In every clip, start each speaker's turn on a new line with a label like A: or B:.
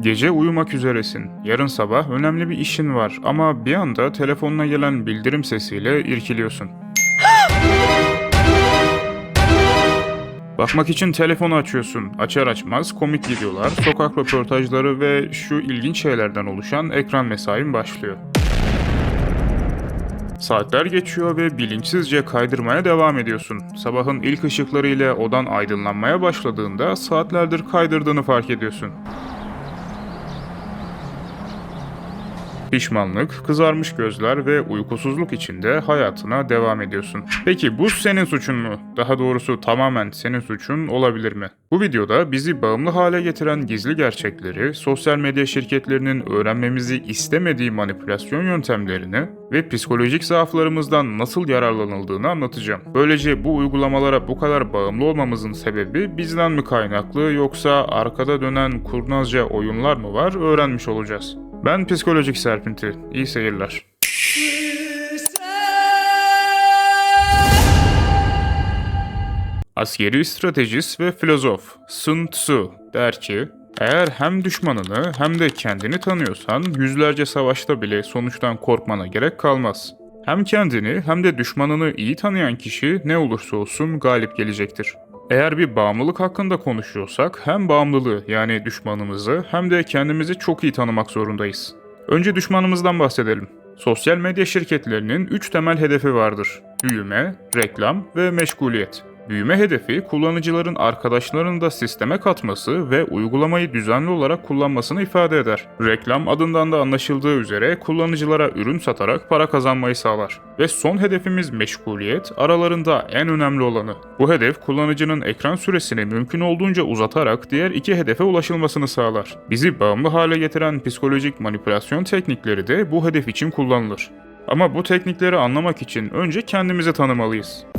A: Gece uyumak üzeresin. Yarın sabah önemli bir işin var ama bir anda telefonuna gelen bildirim sesiyle irkiliyorsun. Bakmak için telefonu açıyorsun. Açar açmaz komik videolar, sokak röportajları ve şu ilginç şeylerden oluşan ekran mesain başlıyor. Saatler geçiyor ve bilinçsizce kaydırmaya devam ediyorsun. Sabahın ilk ışıkları ile odan aydınlanmaya başladığında saatlerdir kaydırdığını fark ediyorsun. Pişmanlık, kızarmış gözler ve uykusuzluk içinde hayatına devam ediyorsun. Peki bu senin suçun mu? Daha doğrusu tamamen senin suçun olabilir mi? Bu videoda bizi bağımlı hale getiren gizli gerçekleri, sosyal medya şirketlerinin öğrenmemizi istemediği manipülasyon yöntemlerini ve psikolojik zaaflarımızdan nasıl yararlanıldığını anlatacağım. Böylece bu uygulamalara bu kadar bağımlı olmamızın sebebi bizden mi kaynaklı yoksa arkada dönen kurnazca oyunlar mı var öğrenmiş olacağız. Ben psikolojik serpinti. İyi seyirler. Askeri stratejist ve filozof Sun Tzu der ki, eğer hem düşmanını hem de kendini tanıyorsan yüzlerce savaşta bile sonuçtan korkmana gerek kalmaz. Hem kendini hem de düşmanını iyi tanıyan kişi ne olursa olsun galip gelecektir. Eğer bir bağımlılık hakkında konuşuyorsak hem bağımlılığı yani düşmanımızı hem de kendimizi çok iyi tanımak zorundayız. Önce düşmanımızdan bahsedelim. Sosyal medya şirketlerinin 3 temel hedefi vardır. Büyüme, reklam ve meşguliyet. Büyüme hedefi kullanıcıların arkadaşlarını da sisteme katması ve uygulamayı düzenli olarak kullanmasını ifade eder. Reklam adından da anlaşıldığı üzere kullanıcılara ürün satarak para kazanmayı sağlar. Ve son hedefimiz meşguliyet, aralarında en önemli olanı. Bu hedef kullanıcının ekran süresini mümkün olduğunca uzatarak diğer iki hedefe ulaşılmasını sağlar. Bizi bağımlı hale getiren psikolojik manipülasyon teknikleri de bu hedef için kullanılır. Ama bu teknikleri anlamak için önce kendimizi tanımalıyız.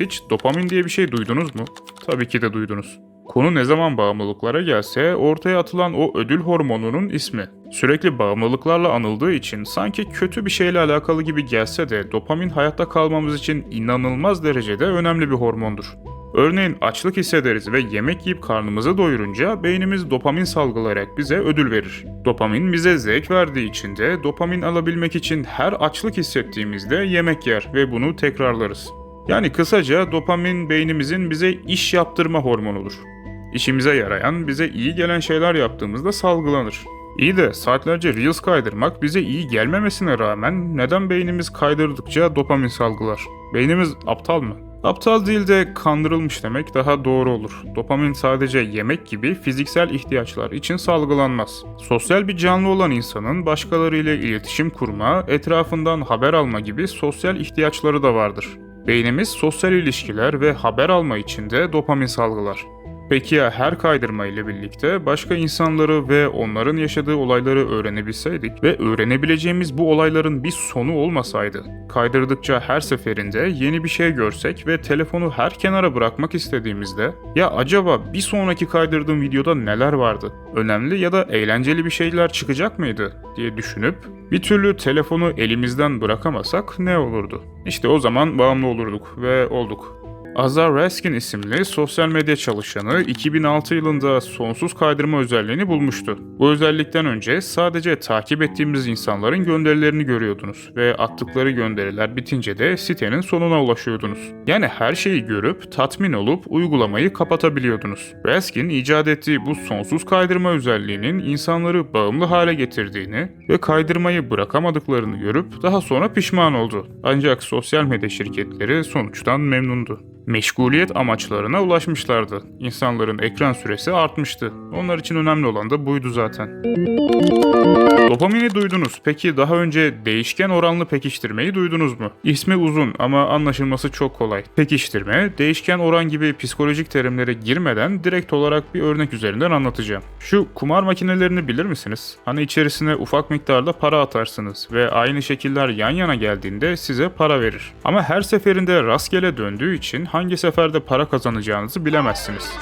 A: Hiç dopamin diye bir şey duydunuz mu? Tabii ki de duydunuz. Konu ne zaman bağımlılıklara gelse ortaya atılan o ödül hormonunun ismi. Sürekli bağımlılıklarla anıldığı için sanki kötü bir şeyle alakalı gibi gelse de dopamin hayatta kalmamız için inanılmaz derecede önemli bir hormondur. Örneğin açlık hissederiz ve yemek yiyip karnımızı doyurunca beynimiz dopamin salgılayarak bize ödül verir. Dopamin bize zevk verdiği için de dopamin alabilmek için her açlık hissettiğimizde yemek yer ve bunu tekrarlarız. Yani kısaca dopamin beynimizin bize iş yaptırma hormonudur. İşimize yarayan, bize iyi gelen şeyler yaptığımızda salgılanır. İyi de saatlerce Reels kaydırmak bize iyi gelmemesine rağmen neden beynimiz kaydırdıkça dopamin salgılar? Beynimiz aptal mı? Aptal değil de kandırılmış demek daha doğru olur. Dopamin sadece yemek gibi fiziksel ihtiyaçlar için salgılanmaz. Sosyal bir canlı olan insanın başkalarıyla iletişim kurma, etrafından haber alma gibi sosyal ihtiyaçları da vardır. Beynimiz sosyal ilişkiler ve haber alma için de dopamin salgılar. Peki ya her kaydırma ile birlikte başka insanları ve onların yaşadığı olayları öğrenebilseydik ve öğrenebileceğimiz bu olayların bir sonu olmasaydı? Kaydırdıkça her seferinde yeni bir şey görsek ve telefonu her kenara bırakmak istediğimizde ya acaba bir sonraki kaydırdığım videoda neler vardı? Önemli ya da eğlenceli bir şeyler çıkacak mıydı diye düşünüp bir türlü telefonu elimizden bırakamasak ne olurdu? İşte o zaman bağımlı olurduk ve olduk. Azar Raskin isimli sosyal medya çalışanı 2006 yılında sonsuz kaydırma özelliğini bulmuştu. Bu özellikten önce sadece takip ettiğimiz insanların gönderilerini görüyordunuz ve attıkları gönderiler bitince de sitenin sonuna ulaşıyordunuz. Yani her şeyi görüp tatmin olup uygulamayı kapatabiliyordunuz. Raskin icat ettiği bu sonsuz kaydırma özelliğinin insanları bağımlı hale getirdiğini ve kaydırmayı bırakamadıklarını görüp daha sonra pişman oldu. Ancak sosyal medya şirketleri sonuçtan memnundu meşguliyet amaçlarına ulaşmışlardı. İnsanların ekran süresi artmıştı. Onlar için önemli olan da buydu zaten. Dopamini duydunuz. Peki daha önce değişken oranlı pekiştirmeyi duydunuz mu? İsmi uzun ama anlaşılması çok kolay. Pekiştirme, değişken oran gibi psikolojik terimlere girmeden direkt olarak bir örnek üzerinden anlatacağım. Şu kumar makinelerini bilir misiniz? Hani içerisine ufak miktarda para atarsınız ve aynı şekiller yan yana geldiğinde size para verir. Ama her seferinde rastgele döndüğü için hangi seferde para kazanacağınızı bilemezsiniz.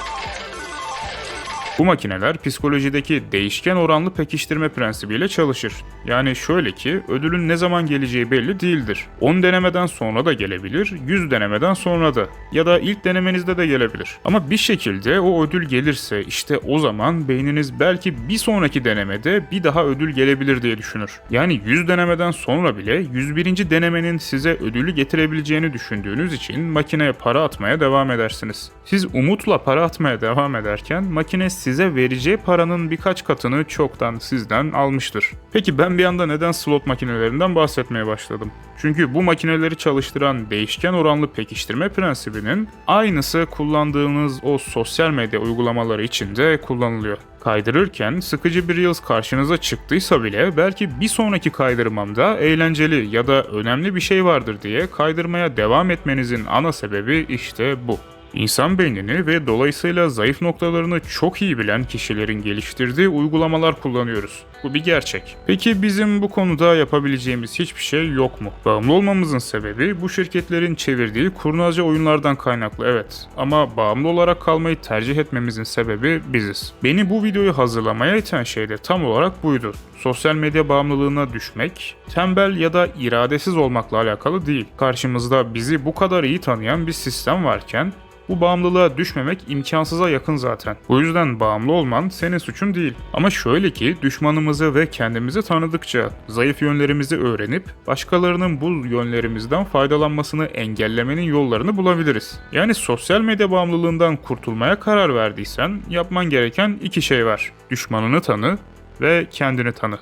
A: Bu makineler psikolojideki değişken oranlı pekiştirme prensibiyle çalışır. Yani şöyle ki ödülün ne zaman geleceği belli değildir. 10 denemeden sonra da gelebilir, 100 denemeden sonra da ya da ilk denemenizde de gelebilir. Ama bir şekilde o ödül gelirse işte o zaman beyniniz belki bir sonraki denemede bir daha ödül gelebilir diye düşünür. Yani 100 denemeden sonra bile 101. denemenin size ödülü getirebileceğini düşündüğünüz için makineye para atmaya devam edersiniz. Siz umutla para atmaya devam ederken makine size vereceği paranın birkaç katını çoktan sizden almıştır. Peki ben bir anda neden slot makinelerinden bahsetmeye başladım? Çünkü bu makineleri çalıştıran değişken oranlı pekiştirme prensibinin aynısı kullandığınız o sosyal medya uygulamaları için de kullanılıyor. Kaydırırken sıkıcı bir Reels karşınıza çıktıysa bile belki bir sonraki kaydırmamda eğlenceli ya da önemli bir şey vardır diye kaydırmaya devam etmenizin ana sebebi işte bu. İnsan beynini ve dolayısıyla zayıf noktalarını çok iyi bilen kişilerin geliştirdiği uygulamalar kullanıyoruz. Bu bir gerçek. Peki bizim bu konuda yapabileceğimiz hiçbir şey yok mu? Bağımlı olmamızın sebebi bu şirketlerin çevirdiği kurnazca oyunlardan kaynaklı evet. Ama bağımlı olarak kalmayı tercih etmemizin sebebi biziz. Beni bu videoyu hazırlamaya iten şey de tam olarak buydu. Sosyal medya bağımlılığına düşmek, tembel ya da iradesiz olmakla alakalı değil. Karşımızda bizi bu kadar iyi tanıyan bir sistem varken bu bağımlılığa düşmemek imkansıza yakın zaten. Bu yüzden bağımlı olman senin suçun değil. Ama şöyle ki düşmanımızı ve kendimizi tanıdıkça zayıf yönlerimizi öğrenip başkalarının bu yönlerimizden faydalanmasını engellemenin yollarını bulabiliriz. Yani sosyal medya bağımlılığından kurtulmaya karar verdiysen yapman gereken iki şey var. Düşmanını tanı ve kendini tanı.